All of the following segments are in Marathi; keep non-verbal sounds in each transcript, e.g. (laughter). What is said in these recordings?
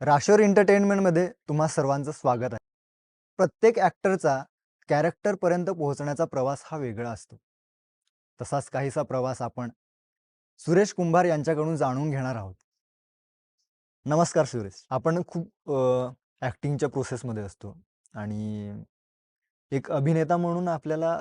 राशोर एंटरटेनमेंटमध्ये तुम्हा सर्वांचं स्वागत आहे. प्रत्येक ॲक्टरचा कॅरेक्टरपर्यंत पोहोचण्याचा प्रवास हा वेगळा असतो. तसाच काहीसा प्रवास आपण सुरेश कुंभार यांच्याकडून जाणून घेणार आहोत. नमस्कार सुरेश. आपण खूप ॲक्टिंगच्या प्रोसेसमध्ये असतो आणि एक अभिनेता म्हणून आपल्याला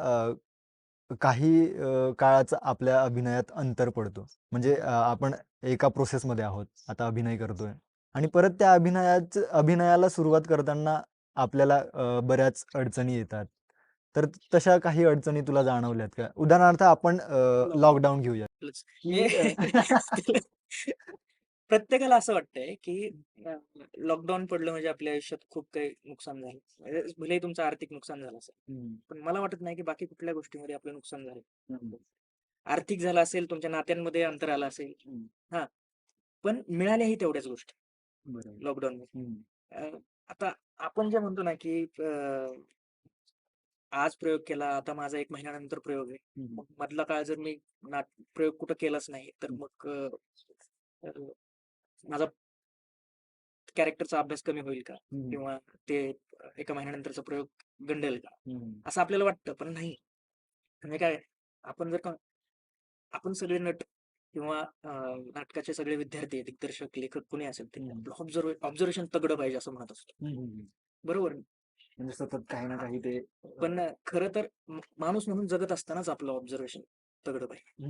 काही काळाचं काळाचा आपल्या अभिनयात अंतर पडतो. म्हणजे आपण एका प्रोसेसमध्ये आहोत. आता अभिनय करतोय. आणि परत त्या अभिनयाच अभिनयाला सुरुवात करताना आपल्याला बऱ्याच अडचणी येतात. तर तशा काही अडचणी तुला जाणवल्यात का? उदाहरणार्थ आपण लॉकडाऊन घेऊया (laughs) प्रत्येकाला असं वाटतंय की लॉकडाऊन पडलं म्हणजे आपल्या आयुष्यात खूप काही नुकसान झालं. म्हणजे भलेही तुमचं आर्थिक नुकसान झालं असेल. पण मला वाटत नाही की बाकी कुठल्या गोष्टीमध्ये आपलं नुकसान झालं. आर्थिक झालं असेल तुमच्या नात्यांमध्ये अंतर आलं असेल. हा. पण मिळाल्याही तेवढ्याच गोष्टी. बरोबर. लॉकडाऊन मध्ये. आता आपण जे म्हणतो ना की अं, आज प्रयोग केला आता माझा एक महिन्यानंतर प्रयोग आहे. मग मधला काळ जर मी नाट प्रयोग कुठं केलाच नाही तर हम्म. मग अं, अं, माझा कॅरेक्टरचा अभ्यास कमी होईल का? किंवा ते एका महिन्यानंतरचा प्रयोग गंडेल का? असं आपल्याला वाटतं पण नाही. म्हणजे काय आपण जर का आपण सगळे नट किंवा नाटकाचे सगळे विद्यार्थी दिग्दर्शक लेखक कुणी असेल ते हम्म. आपलं ऑब्झर्व ऑब्झर्वेशन तगडं पाहिजे असं म्हणत असतो. बरोबर? म्हणजे सतत काही ना काही ते पण खरं तर माणूस म्हणून जगत असतानाच आपलं ऑब्झर्वेशन तगडं पाहिजे.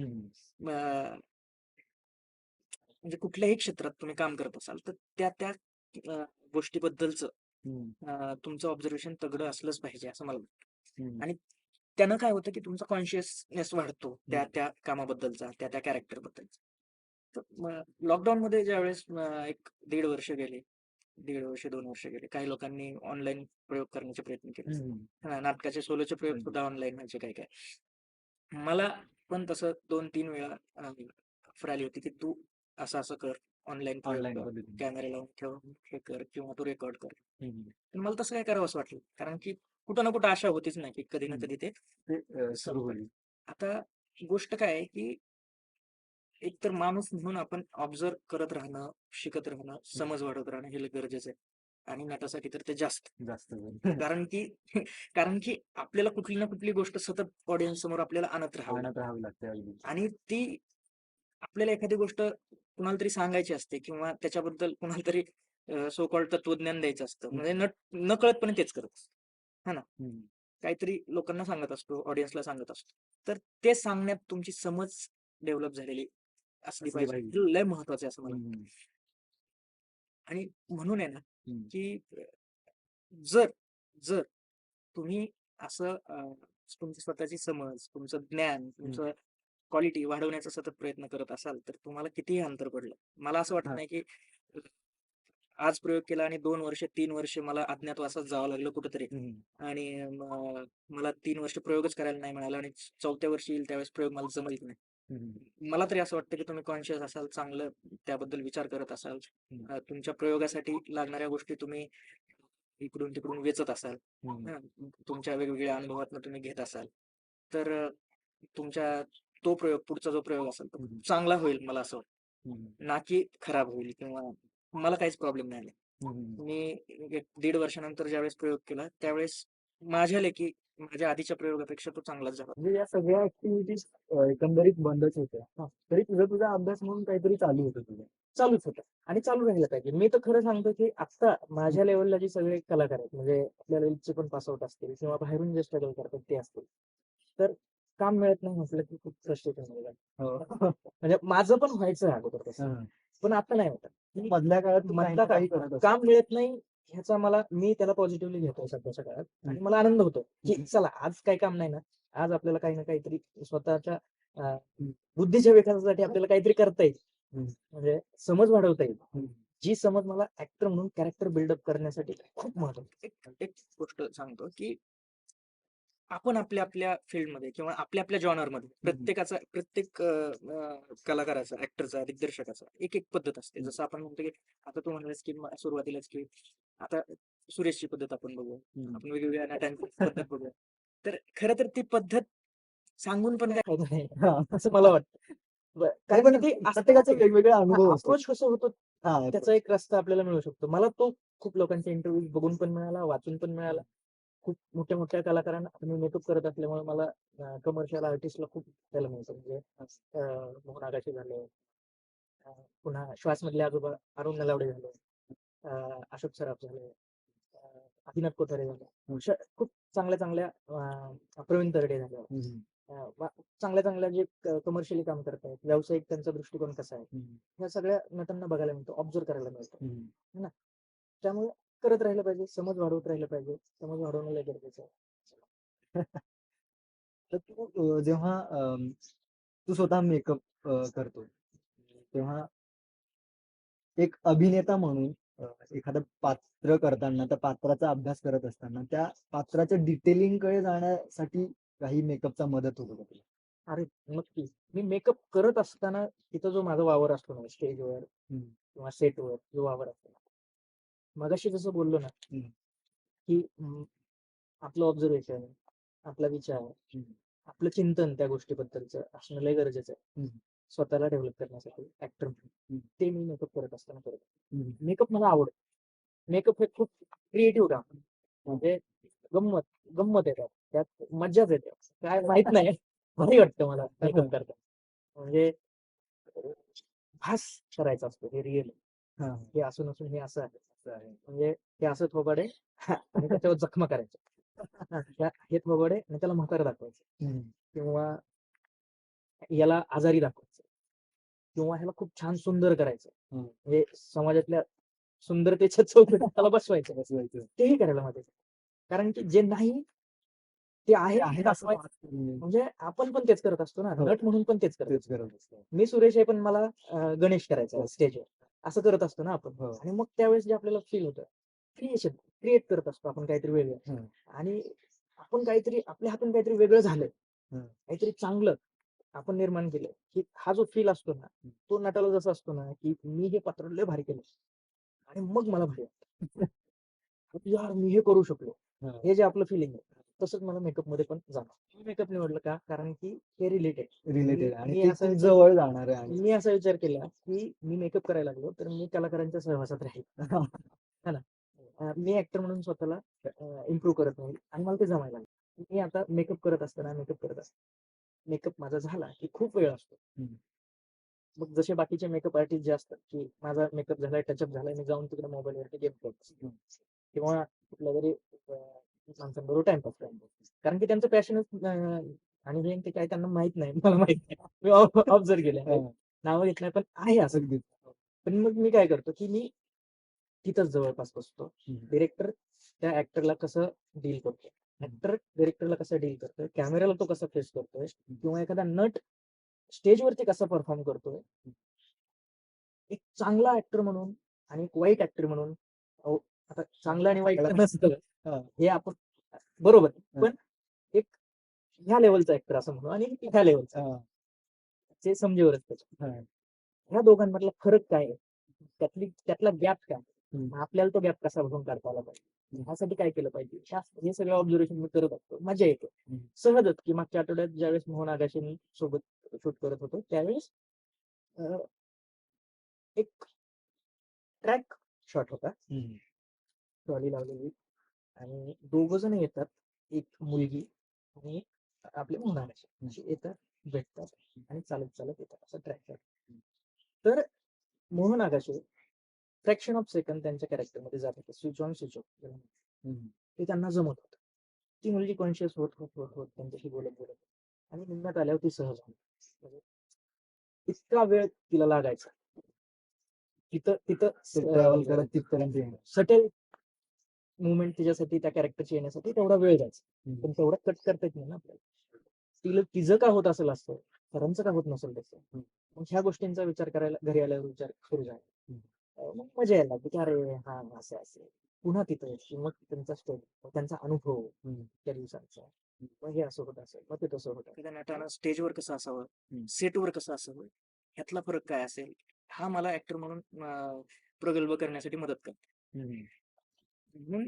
म्हणजे कुठल्याही क्षेत्रात तुम्ही काम करत असाल तर त्या त्या गोष्टीबद्दलचं तुमचं ऑब्झर्वेशन तगडं असलंच पाहिजे असं मला वाटतं. आणि त्यानं काय होतं की तुमचा कॉन्शियसनेस वाढतो त्या. त्या कामाबद्दलचा त्या त्या कॅरेक्टर बद्दलचा. तर लॉकडाऊन मध्ये ज्यावेळेस अं, एक दीड वर्ष गेले दीड वर्ष दोन वर्ष गेले काही लोकांनी ऑनलाईन प्रयोग करण्याचे प्रयत्न केले. नाटकाचे सोलोचे प्रयोग. सुद्धा ऑनलाईन व्हायचे काय काय मला पण तसं दोन तीन वेळा ऑफर आली होती की तू असं असं कर ऑनलाईन कॅमेरा लावून ठेव हे कर किंवा तू रेकॉर्ड कर. पण मला तसं काय करावं असं वाटलं? कारण की कुठं ना कुठं आशा होतीच ना की कधी ना. कधी ते सुरू होईल. आता गोष्ट काय आहे की एक तर माणूस म्हणून आपण ऑब्झर्व करत राहणं शिकत राहणं समज वाढवत राहणं हे गरजेचं आहे. आणि नटासाठी तर ते जास्त. जास्त कारण की कारण की आपल्याला कुठली ना कुठली गोष्ट सतत ऑडियन्स समोर आपल्याला आणत राहावी आणत राहावी लागते अगदी आणि ती आपल्याला एखादी गोष्ट कुणाला तरी सांगायची असते किंवा त्याच्याबद्दल कुणाला तरी सो कॉल्ड तत्वज्ञान द्यायचं असतं. म्हणजे न नकळतपणे तेच करत असतो. हम्म. काहीतरी लोकांना सांगत असतो ऑडियन्सला सांगत असतो तर ते सांगण्यात तुमची समज डेव्हलप झालेली असली पाहिजे. हे लय महत्वाचं आहे असं मला. आणि म्हणून आहे ना. की जर जर तुम्ही असं तुमची स्वतःची समज तुमचं ज्ञान तुमचं क्वालिटी वाढवण्याचा सतत प्रयत्न करत असाल तर तुम्हाला कितीही अंतर पडलं मला असं वाटत हा. नाही की आज प्रयोग केला आणि दोन वर्ष तीन वर्ष मला अज्ञातवासात जावं लागलं कुठेतरी. आणि मला तीन वर्ष प्रयोगच करायला नाही मिळाला आणि चौथ्या वर्षी येईल त्यावेळेस प्रयोग मला जमेल की नाही. मला तरी असं वाटतं की तुम्ही कॉन्शियस असाल चांगलं त्याबद्दल विचार करत असाल तुमच्या प्रयोगासाठी लागणाऱ्या गोष्टी तुम्ही इकडून तिकडून वेचत असाल तुमच्या वेगवेगळ्या अनुभवातून तुम्ही घेत असाल तर तुमच्या तो प्रयोग पुढचा जो प्रयोग असेल तो. चांगला होईल मला असं वाटतं. ना की खराब होईल किंवा मला काहीच प्रॉब्लेम नाही आले. मी एक दीड वर्षानंतर ज्यावेळेस प्रयोग केला त्यावेळेस माझ्या लेखी माझ्या आधीच्या प्रयोगापेक्षा तो चांगलाच झाला. म्हणजे या सगळ्या ऍक्टिव्हिटीज एकंदरीत बंदच होत्या. तरी तुझा तुझा अभ्यास म्हणून काहीतरी चालू होतं तुझं. चालूच होतं. आणि चालू राहिलं पाहिजे मी तर खरं सांगतो की आता माझ्या लेवलला जे सगळे कलाकार आहेत म्हणजे आपल्या लेवलचे पण पासआउट असतील किंवा बाहेरून जे स्ट्रगल करतात ते असतील. तर काम मिळत नाही म्हटलं की खूप फ्रस्ट्रेशन हो. (laughs) म्हणजे माझं पण व्हायचं अगोदर तसं. पण आता नाही होत. मधल्या काळात तू काही करत. काम मिळत नाही ह्याचा मला मी त्याला पॉझिटिव्हली घेतोय सध्याच्या काळात आणि मला आनंद होतो की. चला आज काही काम नाही ना आज आपल्याला काही ना काहीतरी स्वतःच्या अं, बुद्धीच्या विकासासाठी आपल्याला काहीतरी करता येईल हम्म. म्हणजे समज वाढवता येईल हम्म. जी समज मला ऍक्टर म्हणून कॅरेक्टर बिल्डअप करण्यासाठी खूप महत्वाची एक एक गोष्ट सांगतो की आपण आपल्या आपल्या फील्डमध्ये किंवा आपल्या आपल्या जॉनरमध्ये प्रत्येकाचा प्रत्येक कलाकाराचा ऍक्टरचा दिग्दर्शकाचा एक एक पद्धत असते. जसं आपण म्हणतो की आता तू म्हणालीस की सुरुवातीलाच की आता सुरेशची पद्धत आपण बघू. आपण वेगवेगळ्या नटांची पद्धत बघूया तर खरं तर ती पद्धत सांगून पण काय फायदा नाही. असं मला वाटतं. काय पण ते प्रत्येकाचे. वेगवेगळे अनुभव अप्रोच कसं होतं त्याचा एक रस्ता आपल्याला मिळू शकतो. मला तो खूप लोकांचे इंटरव्ह्यू बघून पण मिळाला वाचून पण मिळाला. खूप मोठ्या मोठ्या कलाकारांना मी मेकअप करत असल्यामुळे मला कमर्शियल आर्टिस्टला खूप त्याला मिळतं म्हणजे अं, मोहन आगाशे झाले. पुन्हा श्वास मधले आजोबा अरुण नलावडे झाले. अशोक सराफ झाले. अभिनव कोठारे झाले. अशा खूप चांगल्या चांगल्या प्रवीण तरडे झाले. चांगल्या चांगल्या जे कमर्शियली काम करतायत व्यावसायिक त्यांचा दृष्टिकोन कसा आहे ह्या सगळ्या नटांना बघायला मिळतो ऑब्झर्व करायला मिळतो. हम्म. त्यामुळे करत राहिलं पाहिजे समज वाढवत राहिलं पाहिजे समज वाढवणं गरजेचं आहे. (laughs) तर तू जेव्हा तू स्वतः मेकअप करतो तेव्हा एक अभिनेता म्हणून एखादं पात्र करताना त्या पात्राचा अभ्यास करत असताना त्या पात्राच्या डिटेलिंगकडे जाण्यासाठी काही मेकअपचा मदत होतो का तुला? अरे नक्की मी मेकअप करत असताना तिथं जो माझा वावर असतो ना स्टेजवर. किंवा सेटवर जो वावर असतो मगाशी जसं बोललो ना. की आपलं ऑब्झर्वेशन आपला विचार. आपलं चिंतन त्या गोष्टीबद्दलचं असणं लय गरजेचं आहे. स्वतःला डेव्हलप करण्यासाठी ऍक्टर म्हणून. ते मी मेकअप करत असताना करत. मेकअप मला आवडत मेकअप हे खूप क्रिएटिव्ह काम. म्हणजे गंमत गंमत येतात त्यात मज्जाच येते काय माहीत नाही भारी वाटतं मला मेकअप करता म्हणजे भास करायचा असतो हे रिअल हा, हे असं नसून हे असं आहे. म्हणजे हे असं थोबाडे आणि त्याच्यावर जखमा करायच्या ह्या- हे थोबाडे आणि त्याला म्हातार दाखवायचं. किंवा याला आजारी दाखवायचं किंवा ह्याला खूप छान सुंदर करायचं. म्हणजे समाजातल्या सुंदरतेच्या चौकटीत त्याला बसवायचं बसवायचं. तेही करायला आहे. कारण की जे नाही ते आहे ते हे. म्हणजे आपण पण तेच करत असतो ना हो. नट म्हणून पण तेच करतो असतो. मी सुरेश आहे पण मला गणेश करायचा हो. स्टेजवर असं करत असतो ना आपण हो. आणि मग त्यावेळेस जे आपल्याला फील होतं क्रिएशन क्रिएट करत असतो आपण काहीतरी वेगळं हम्म. आणि आपण काहीतरी आपल्या हातून काहीतरी वेगळं झालं हम्म. काहीतरी चांगलं आपण निर्माण केलं की हा जो फील असतो ना तो नटाला जसा असतो ना की मी हे पात्र लय भारी केलं आणि मग मला भारी वाटतं (laughs) यार मी हे करू शकलो हा. हे जे आपलं फिलिंग आहे तसंच मला मेकअपमध्ये पण जाणार. मेकअप निवडलं का? कारण की हे रिलेटेड. रिलेटेड आणि मी असं जवळ जाणार आहे आणि मी असा विचार केला की मी मेकअप करायला लागलो तर मी कलाकारांच्या सहवासात राहील. (laughs) अं, मी ऍक्टर म्हणून स्वतःला इम्प्रूव्ह करत राहील आणि मला ते जमायला लागलं. मी आता मेकअप करत असताना मेकअप करत असताना मेकअप माझा झाला की खूप वेळ असतो. मग जसे बाकीचे मेकअप आर्टिस्ट जे असतात की माझा मेकअप झालाय टचअप झालाय मी जाऊन तिकडे मोबाईल वरती गेम खेळतो किंवा कुठल्या तरी माणसांबरोबर टाइमपास करतो कारण की त्यांचं पॅशनच आणि हे ते काय त्यांना माहीत नाही. (laughs) मला माहीत नाही. मी ऑब्झर्व केलं हा. नावं घेत नाही पण आहे असं अगदी. पण मग मी काय करतो की मी तिथंच जवळपास बसतो. डिरेक्टर त्या ऍक्टरला कसं डील करतो ऍक्टर डिरेक्टरला कसं डील करतोय? कॅमेराला तो कसा फेस करतोय? किंवा एखादा नट स्टेजवरती कसा परफॉर्म करतोय? एक चांगला ऍक्टर म्हणून आणि एक वाईट ऍक्टर म्हणून आता चांगलं आणि वाईट नसतं. हा. आपण बरोबर. पण एक ह्या लेवलचा ऍक्टर असं म्हणू आणि ह्या लेवलचा. ते समजेवरच त्याच्या. ह्या दोघांमधला फरक काय आहे त्यातली त्यातला गॅप काय आपल्याला तो गॅप कसा भरून काढता आला पाहिजे ह्यासाठी काय केलं पाहिजे हे सगळं ऑब्झर्वेशन मी करत असतो मजा येते. सहजच की मागच्या आठवड्यात ज्यावेळेस मोहन आगाशी सोबत शूट करत होतो त्यावेळेस एक ट्रॅक शॉट होता. ट्रॉली लावलेली आणि दोघ जण येतात एक मुलगी आणि आपले आगाशे अशी येतात भेटतात आणि चालत चालत येतात असं ट्रॅक तर Mohan Agashe fraction of second त्यांच्या कॅरेक्टरमध्ये जात होते स्विच ऑन स्विच ऑफ. ते त्यांना जमत होतं. ती मुलगी कॉन्शियस होत होत होत होत त्यांच्याशी बोलत बोलत आणि निघण्यात आल्यावर ती सहज होती म्हणजे इतका वेळ तिला लागायचा. तिथं तिथं. सटेल मुवमेंट तिच्यासाठी त्या कॅरेक्टरची येण्यासाठी तेवढा वेळ जायचा. पण तेवढा कट करता येत नाही ना आपल्याला. तिला तिचं का होत असेल असतं सरांचं का होत नसेल तसं? हम्म. मग ह्या गोष्टींचा विचार करायला घरी आल्यावर विचार सुरू झाला. मग मजा यायला की अरे हा असं असं. पुन्हा तिथं. मग त्यांचा स्टोरी त्यांचा अनुभव. त्या दिवसांचा. मग हे असं होत असेल मग ते तसं होतं नटानं स्टेजवर कसं असावं. सेटवर कसं असावं? ह्यातला फरक काय असेल? हा मला ऍक्टर म्हणून प्रगल्भ करण्यासाठी मदत करतो. म्हणून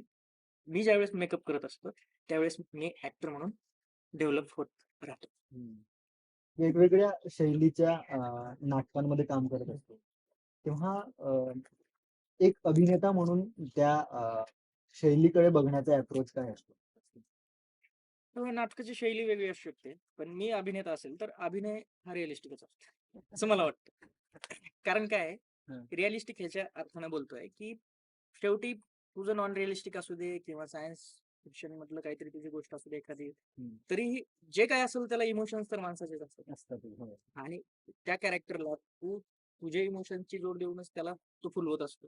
मी ज्यावेळेस मेकअप करत असतो त्यावेळेस मी ऍक्टर म्हणून डेव्हलप होत राहतो. वेगवेगळ्या शैलीच्या नाटकांमध्ये काम करत असतो तेव्हा एक अभिनेता म्हणून त्या शैलीकडे बघण्याचा अप्रोच काय असतो? तेव्हा नाटकाची शैली वेगळी असू शकते. पण मी अभिनेता असेल तर अभिनय हा रिअलिस्टिकच असतो. असं मला वाटतं. कारण काय आहे, हं. रिअलिस्टिक ह्याच्या अर्थानं बोलतोय, की शेवटी तुझं नॉन रिअलिस्टिक असू दे किंवा सायन्स फिक्शन मधलं काहीतरी तुझी गोष्ट असू दे एखादी. तरीही जे काही असेल त्याला इमोशन्स तर माणसाचेच असतात. हो. आणि त्या कॅरेक्टरला तू तुझ्या इमोशन्सची जोड देऊनच त्याला तू फुलवत असतो.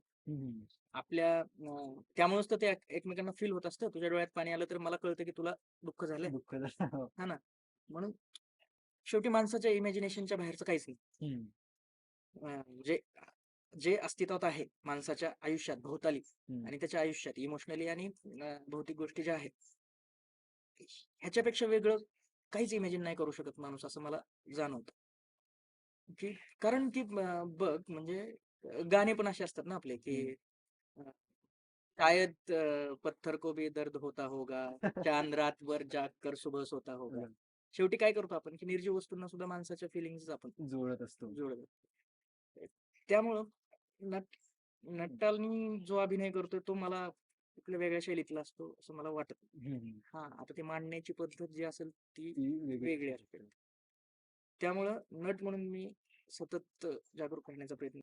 आपल्या त्यामुळेच तर ते एक एकमेकांना फील होत असतं. तुझ्या डोळ्यात पाणी आलं तर मला कळतं की तुला दुःख झालंय. दुःख झालं. हो. हां ना. म्हणून शेवटी माणसाच्या इमॅजिनेशनच्या बाहेरचं काहीच नाही. हं. जे अस्तित्वात आहे माणसाच्या आयुष्यात भोवताली. आणि त्याच्या आयुष्यात इमोशनली आणि भौतिक गोष्टी ज्या आहेत. ह्याच्यापेक्षा वेगळं काहीच इमॅजिन नाही करू शकत माणूस असं मला जाणवतं. की कारण की बघ म्हणजे गाणे पण असे असतात ना आपले की शायद पत्थर को भी दर्द होता होगा, चांद रात भर जाग कर सुबह सोता होगा. शेवटी काय करतो आपण की निर्जीव वस्तूंना सुद्धा माणसाच्या फिलिंग्ज आपण जुळत असतो. जुळवतो. त्यामुळं नट नटांनी जो अभिनय करतोय तो मला कुठल्या वेगळ्या शैलीतला असतो असं मला वाटत. हं, आता ती मांडण्याची पद्धत जी असेल ती ती वेगळी वेगळी असू असते. त्यामुळं नट म्हणून मी सतत जागरूक राहण्याचा प्रयत्न